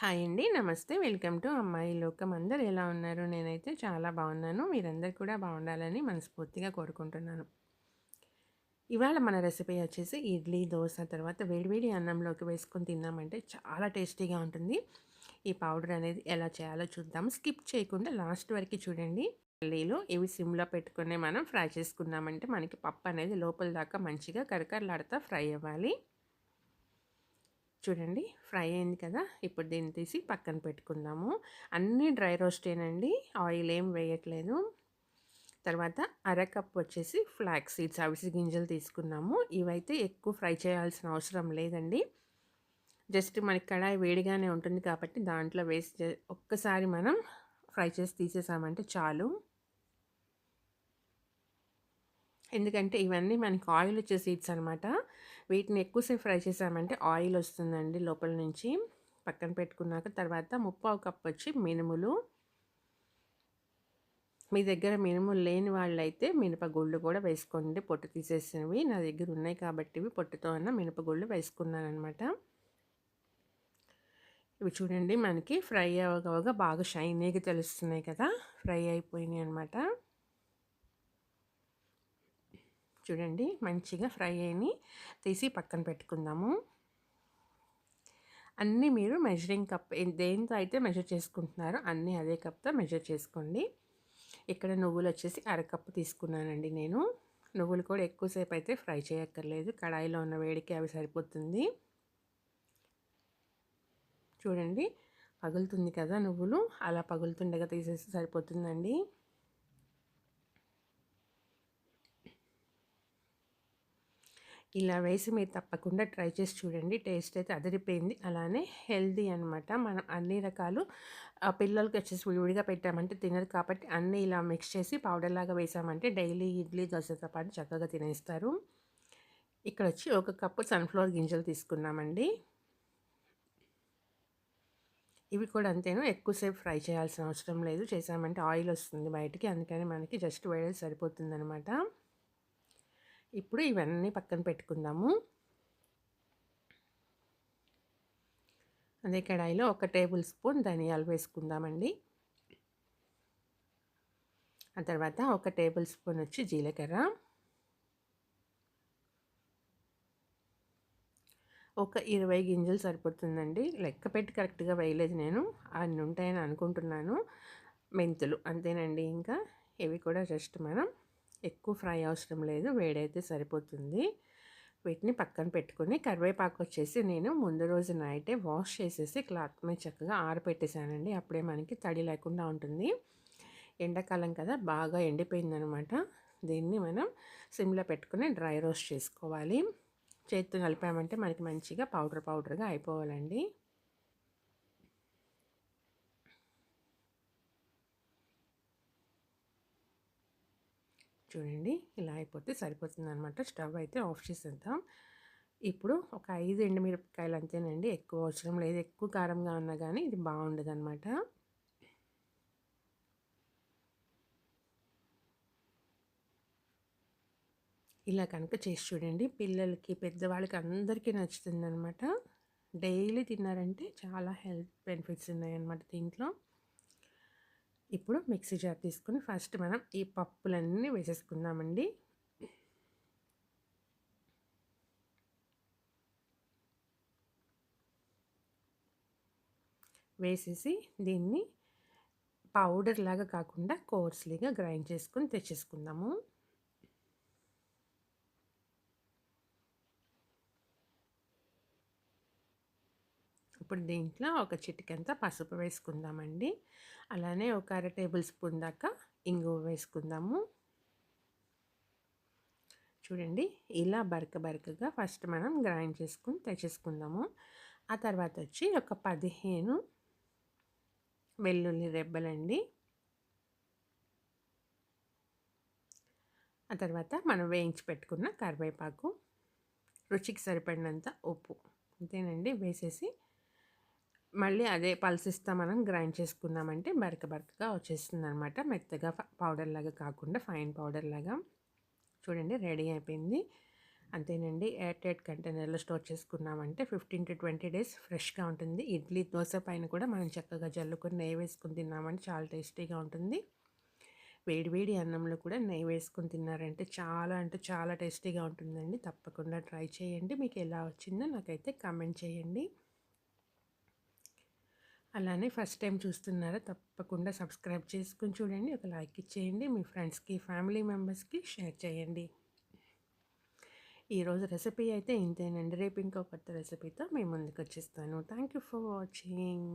Hi అండి. నమస్తే. Welcome to అమ్మాయి లోకం. అందరు ఎలా ఉన్నారు? నేనైతే చాలా బాగున్నాను. మీరందరు కూడా బాగుండాలని మనస్ఫూర్తిగా కోరుకుంటున్నాను. ఇవాళ మన రెసిపీ వచ్చేసి ఇడ్లీ దోశ తర్వాత వేడివేడి అన్నంలోకి వేసుకొని తిన్నామంటే చాలా టేస్టీగా ఉంటుంది. ఈ పౌడర్ అనేది ఎలా చేయాలో చూద్దాం. స్కిప్ చేయకుండా లాస్ట్ వరకు చూడండి. పల్లీలు ఇవి సిమ్లో పెట్టుకునే మనం ఫ్రై చేసుకున్నామంటే మనకి పప్పు అనేది లోపల దాకా మంచిగా కరకరలాడుతూ ఫ్రై అవ్వాలి. చూడండి ఫ్రై అయింది కదా! ఇప్పుడు దీన్ని తీసి పక్కన పెట్టుకుందాము. అన్నీ డ్రై రోస్టేనండి. ఆయిల్ ఏం వేయట్లేదు. తర్వాత అరకప్ వచ్చేసి ఫ్లాక్ సీడ్స్ అవిసి గింజలు తీసుకున్నాము. ఇవైతే ఎక్కువ ఫ్రై చేయాల్సిన అవసరం లేదండి. జస్ట్ మనకి కడాయి వేడిగానే ఉంటుంది కాబట్టి దాంట్లో వేసి ఒక్కసారి మనం ఫ్రై చేసి తీసేసామంటే చాలు. ఎందుకంటే ఇవన్నీ మనకి ఆయిల్ వచ్చే సీడ్స్ అనమాట వీటిని ఎక్కువసేపు ఫ్రై చేసామంటే ఆయిల్ వస్తుందండి లోపల నుంచి. పక్కన పెట్టుకున్నాక తర్వాత ముప్పావు కప్ వచ్చి మినుములు. మీ దగ్గర మినుములు లేని వాళ్ళైతే మినపగుళ్ళు కూడా వేసుకోండి. పొట్టు తీసేసినవి నా దగ్గర ఉన్నాయి కాబట్టి ఇవి పొట్టుతో అన్న మినపగుళ్ళు వేసుకున్నాను అనమాట ఇవి చూడండి మనకి ఫ్రై అవ్వగా బాగా షైనీగా తెలుస్తున్నాయి కదా. ఫ్రై అయిపోయినాయి అనమాట చూడండి మంచిగా ఫ్రై అయిని తీసి పక్కన పెట్టుకుందాము. అన్నీ మీరు మెజరింగ్ కప్ దేంతో అయితే మెజర్ చేసుకుంటున్నారో అన్నీ అదే కప్తో మెజర్ చేసుకోండి. ఇక్కడ నువ్వులు వచ్చేసి అరకప్పు తీసుకున్నానండి నేను. నువ్వులు కూడా ఎక్కువసేపు అయితే ఫ్రై చేయక్కర్లేదు కడాయిలో ఉన్న వేడికి అవి సరిపోతుంది. చూడండి పగులుతుంది కదా నువ్వులు అలా పగులుతుండగా తీసేసి సరిపోతుందండి. ఇలా వేసి మీరు తప్పకుండా ట్రై చేసి చూడండి. టేస్ట్ అయితే అదిరిపోయింది. అలానే హెల్దీ అనమాట మనం అన్ని రకాలు పిల్లలకి వచ్చేసి విడివిడిగా పెట్టామంటే తినరు కాబట్టి అన్నీ ఇలా మిక్స్ చేసి పౌడర్ లాగా వేసామంటే డైలీ ఇడ్లీ దోశతో పాటు చక్కగా తినేస్తారు. ఇక్కడ వచ్చి ఒక కప్పు సన్ఫ్లవర్ గింజలు తీసుకున్నామండి. ఇవి కూడా అంతేను. ఎక్కువసేపు ఫ్రై చేయాల్సిన అవసరం లేదు. చేసామంటే ఆయిల్ వస్తుంది బయటికి. అందుకని మనకి జస్ట్ వేడేది సరిపోతుంది అనమాట ఇప్పుడు ఇవన్నీ పక్కన పెట్టుకుందాము. అదే కడాయిలో ఒక టేబుల్ స్పూన్ ధనియాలు వేసుకుందామండి. ఆ తర్వాత ఒక టేబుల్ స్పూన్ వచ్చి జీలకర్ర. ఒక ఇరవై గింజలు సరిపోతుందండి. లెక్క పెట్టి కరెక్ట్గా వేయలేదు నేను. అన్నీ ఉంటాయని అనుకుంటున్నాను. మెంతులు అంతేనండి ఇంకా. ఇవి కూడా జస్ట్ మనం ఎక్కువ ఫ్రై అవసరం లేదు వేడైతే సరిపోతుంది. వీటిని పక్కన పెట్టుకొని కరివేపాకు వచ్చేసి నేను ముందు రోజు నైటే వాష్ చేసేసి క్లాత్ మీద చక్కగా ఆరపెట్టేశానండి అప్పుడే మనకి తడి లేకుండా ఉంటుంది. ఎండాకాలం కదా బాగా ఎండిపోయిందనమాట. దీన్ని మనం సిమ్లో పెట్టుకుని డ్రై రోస్ట్ చేసుకోవాలి. చేతితో కలిపామంటే మనకి మంచిగా పౌడర్ పౌడర్గా అయిపోవాలండి. చూడండి ఇలా అయిపోతే సరిపోతుంది అనమాట స్టవ్ అయితే ఆఫ్ చేసేద్దాం. ఇప్పుడు ఒక ఐదు ఎండుమిరపకాయలు అంతేనండి. ఎక్కువ అవసరం లేదు. ఎక్కువ కారంగా ఉన్నా కానీ ఇది బాగుండదు అనమాట ఇలా కనుక చేసి చూడండి. పిల్లలకి పెద్దవాళ్ళకి అందరికీ నచ్చుతుంది అనమాట డైలీ తిన్నారంటే చాలా హెల్త్ బెనిఫిట్స్ ఉన్నాయన్నమాట దీంట్లో. ఇప్పుడు మిక్సీ జార్ తీసుకుని ఫస్ట్ మనం ఈ పప్పులన్నీ వేసేసుకుందామండి. వేసేసి దీన్ని పౌడర్ లాగా కాకుండా కోర్స్లీగా గ్రైండ్ చేసుకుని తెచ్చేసుకుందాము. ఇప్పుడు దీంట్లో ఒక చిటికెంత పసుపు వేసుకుందామండి. అలానే ఒక అర టేబుల్ స్పూన్ దాకా ఇంగువ వేసుకుందాము. చూడండి ఇలా బరక బరకగా ఫస్ట్ మనం గ్రైండ్ చేసుకుని తెచ్చేసుకుందాము. ఆ తర్వాత వచ్చి ఒక పదిహేను వెల్లుల్లి రెబ్బలండి. ఆ తర్వాత మనం వేయించి పెట్టుకున్న కరివేపాకు. రుచికి సరిపడినంత ఉప్పు. అంతేనండి వేసేసి మళ్ళీ అదే పల్సిస్తా మనం గ్రైండ్ చేసుకున్నామంటే బరక బరకగా వచ్చేస్తుంది అనమాట మెత్తగా పౌడర్ లాగా కాకుండా ఫైన్ పౌడర్ లాగా. చూడండి రెడీ అయిపోయింది. అంతేనండి. ఎయిర్ టైట్ కంటైనర్లో స్టోర్ చేసుకున్నామంటే ఫిఫ్టీన్ టు ట్వంటీ డేస్ ఫ్రెష్గా ఉంటుంది. ఇడ్లీ దోశ పైన కూడా మనం చక్కగా జల్లుకొని నెయ్యి వేసుకుని తిన్నామంటే చాలా టేస్టీగా ఉంటుంది. వేడి వేడి అన్నంలో కూడా నెయ్యి వేసుకుని తిన్నారంటే చాలా అంటే చాలా టేస్టీగా ఉంటుందండి. తప్పకుండా ట్రై చేయండి. మీకు ఎలా వచ్చిందో నాకైతే కామెంట్ చేయండి. అలానే ఫస్ట్ టైం చూస్తున్నారా తప్పకుండా సబ్స్క్రైబ్ చేసుకుని చూడండి. ఒక లైక్ ఇచ్చేయండి మీ ఫ్రెండ్స్కి ఫ్యామిలీ మెంబర్స్కి షేర్ చేయండి. ఈరోజు రెసిపీ అయితే ఇంతేనండి. రేపు ఇంకో కొత్త రెసిపీతో మేము ముందుకు వచ్చేస్తాను థ్యాంక్ యూ ఫర్ వాచింగ్.